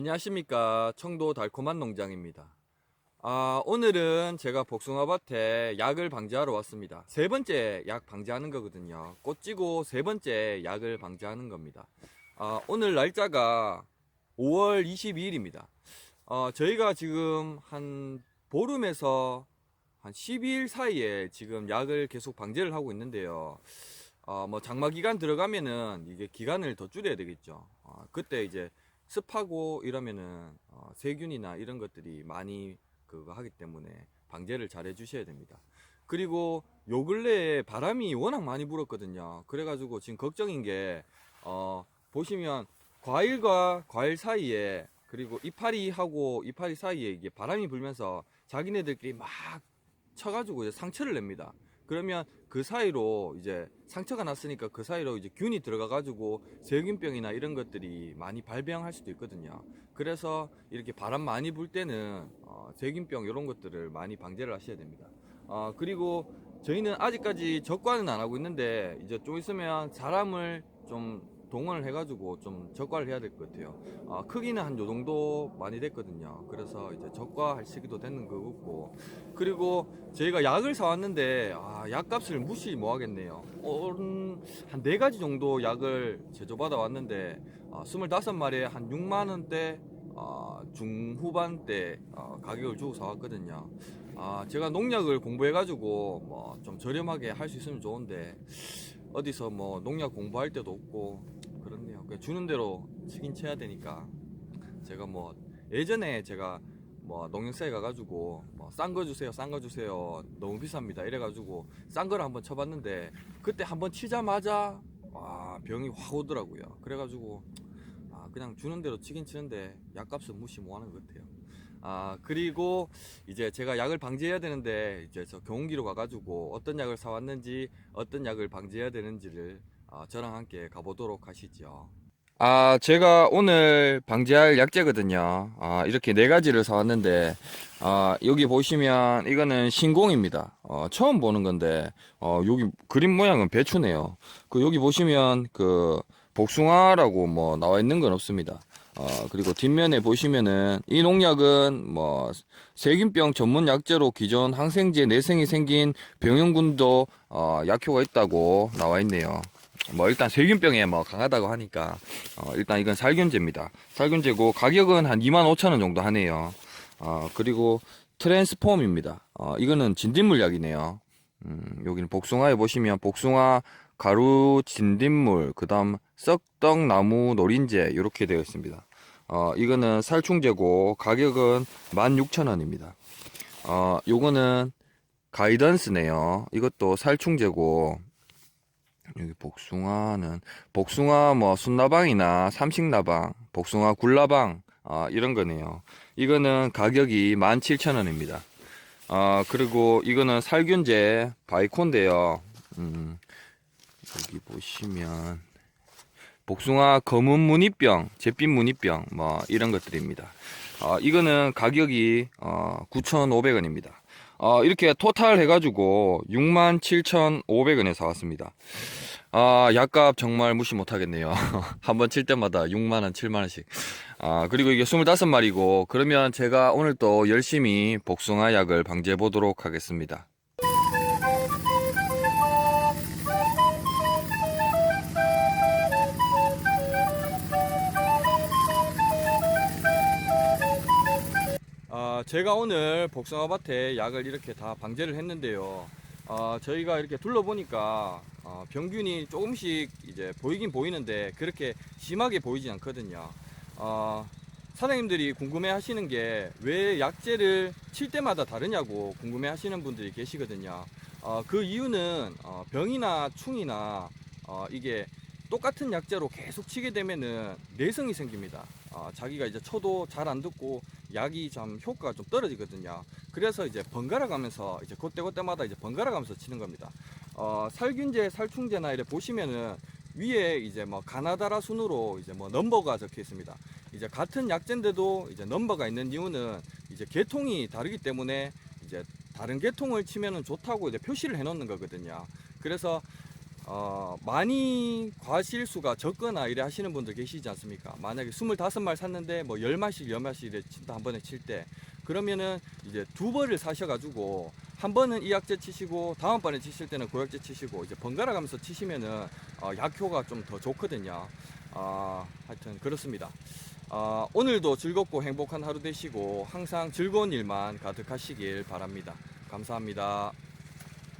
안녕하십니까. 청도 달콤한 농장입니다. 아 오늘은 제가 복숭아밭에 약을 방지하러 왔습니다. 세 번째 약 방지하는 거거든요. 꽃 찌고 세 번째 약을 방지하는 겁니다. 아 오늘 날짜가 5월 22일입니다. 어, 저희가 지금 한 보름에서 한 12일 사이에 지금 약을 계속 방제를 하고 있는데요. 어, 뭐 장마 기간 들어가면은 이게 기간을 더 줄여야 되겠죠. 어, 그때 이제 습하고 이러면은 어, 세균이나 이런 것들이 많이 그거 하기 때문에 방제를 잘 해주셔야 됩니다. 그리고 요 근래에 바람이 워낙 많이 불었거든요. 그래가지고 지금 걱정인 게 어, 보시면 과일과 과일 사이에 그리고 이파리하고 이파리 사이에 이게 바람이 불면서 자기네들끼리 막 쳐가지고 상처를 냅니다. 그러면 그 사이로 이제 상처가 났으니까 그 사이로 이제 균이 들어가 가지고 세균병이나 이런 것들이 많이 발병할 수도 있거든요. 그래서 이렇게 바람 많이 불 때는 어, 세균병 이런 것들을 많이 방제를 하셔야 됩니다. 어, 그리고 저희는 아직까지 적과는 안 하고 있는데 이제 좀 있으면 사람을 좀 동원을 해가지고 좀 적과를 해야 될 것 같아요. 어, 크기는 한 요 정도 많이 됐거든요. 그래서 이제 적과할 시기도 됐는 거 같고 그리고 저희가 약을 사왔는데 아, 약값을 무시 못 하겠네요. 한 네 가지 정도 약을 제조받아 왔는데 어, 25마리에 한 6만 원대 어, 중후반대 어, 가격을 주고 사왔거든요. 아, 제가 농약을 공부해가지고 뭐 좀 저렴하게 할 수 있으면 좋은데 어디서 뭐 농약 공부할 때도 없고 그렇네요. 그냥 주는 대로 치긴 쳐야 되니까 제가 뭐 예전에 제가 뭐 농협사에 가가지고 뭐 싼 거 주세요, 싼 거 주세요, 너무 비쌉니다 이래가지고 싼 거를 한번 쳐봤는데 그때 한번 치자마자 와 병이 확 오더라고요. 그래가지고 아 그냥 주는 대로 치긴 치는데 약값은 무시 못하는 것 같아요. 아 그리고 이제 제가 약을 방지해야 되는데 이제 저 경운기로 가가지고 어떤 약을 사왔는지 어떤 약을 방지해야 되는지를 아, 저랑 함께 가보도록 하시죠. 아 제가 오늘 방지할 약재거든요. 아 이렇게 네 가지를 사왔는데 아 여기 보시면 이거는 신공입니다. 어, 처음 보는 건데 어, 여기 그림 모양은 배추네요. 그 여기 보시면 그 복숭아라고 뭐 나와 있는 건 없습니다. 어, 그리고 뒷면에 보시면은 이 농약은 뭐 세균병 전문 약재로 기존 항생제 내성이 생긴 병용군도 어, 약효가 있다고 나와 있네요. 뭐 일단 세균병에 뭐 강하다고 하니까 어, 일단 이건 살균제입니다. 살균제고 가격은 한 25,000원 정도 하네요. 어, 그리고 트랜스폼입니다. 어, 이거는 진딧물 약이네요. 음, 여기는 복숭아에 보시면 복숭아 가루 진딧물 그 다음 썩떡나무 노린재 이렇게 되어 있습니다. 어, 이거는 살충제고 가격은 16,000원입니다. 어, 요거는 가이던스네요. 이것도 살충제고 여기 복숭아는 복숭아 뭐 순나방이나 삼식나방, 복숭아 굴나방 아, 이런 거네요. 이거는 가격이 17,000원입니다. 아, 그리고 이거는 살균제 바이콘데요. 음, 여기 보시면 복숭아 검은 무늬병, 잿빛 무늬병 뭐 이런 것들입니다. 아, 이거는 가격이 어, 9,500원입니다. 어, 이렇게 토탈 해가지고 67,500원에 사왔습니다. 아, 약값 정말 무시 못하겠네요. 한번 칠 때마다 6만원, 7만원씩. 아, 그리고 이게 25마리고, 그러면 제가 오늘 또 열심히 복숭아 약을 방지해 보도록 하겠습니다. 아, 제가 오늘 복숭아밭에 약을 이렇게 다 방제를 했는데요. 아, 저희가 이렇게 둘러보니까 어, 병균이 조금씩 이제 보이긴 보이는데 그렇게 심하게 보이지 않거든요. 어, 사장님들이 궁금해 하시는 게 왜 약재를 칠 때마다 다르냐고 궁금해 하시는 분들이 계시거든요. 어, 그 이유는 어, 병이나 충이나 어, 이게 똑같은 약재로 계속 치게 되면은 내성이 생깁니다. 어, 자기가 이제 쳐도 잘 안 듣고 약이 좀 효과가 좀 떨어지거든요. 그래서 이제 번갈아 가면서 이제 그때 그때마다 이제 번갈아 가면서 치는 겁니다. 어, 살균제, 살충제나 이래 보시면은 위에 이제 뭐 가나다라 순으로 이제 뭐 넘버가 적혀 있습니다. 이제 같은 약재인데도 이제 넘버가 있는 이유는 이제 계통이 다르기 때문에 이제 다른 계통을 치면은 좋다고 이제 표시를 해 놓는 거거든요. 그래서 어, 많이 과실수가 적거나 이래 하시는 분들 계시지 않습니까? 만약에 25말 샀는데 뭐 10마씩 10마씩 이래 한 번에 칠 때 그러면은 이제 두 벌을 사셔가지고 한 번은 이 약재 치시고 다음 번에 치실 때는 고약재 치시고 이제 번갈아 가면서 치시면은 어, 약효가 좀 더 좋거든요. 어, 하여튼 그렇습니다. 어, 오늘도 즐겁고 행복한 하루 되시고 항상 즐거운 일만 가득하시길 바랍니다. 감사합니다.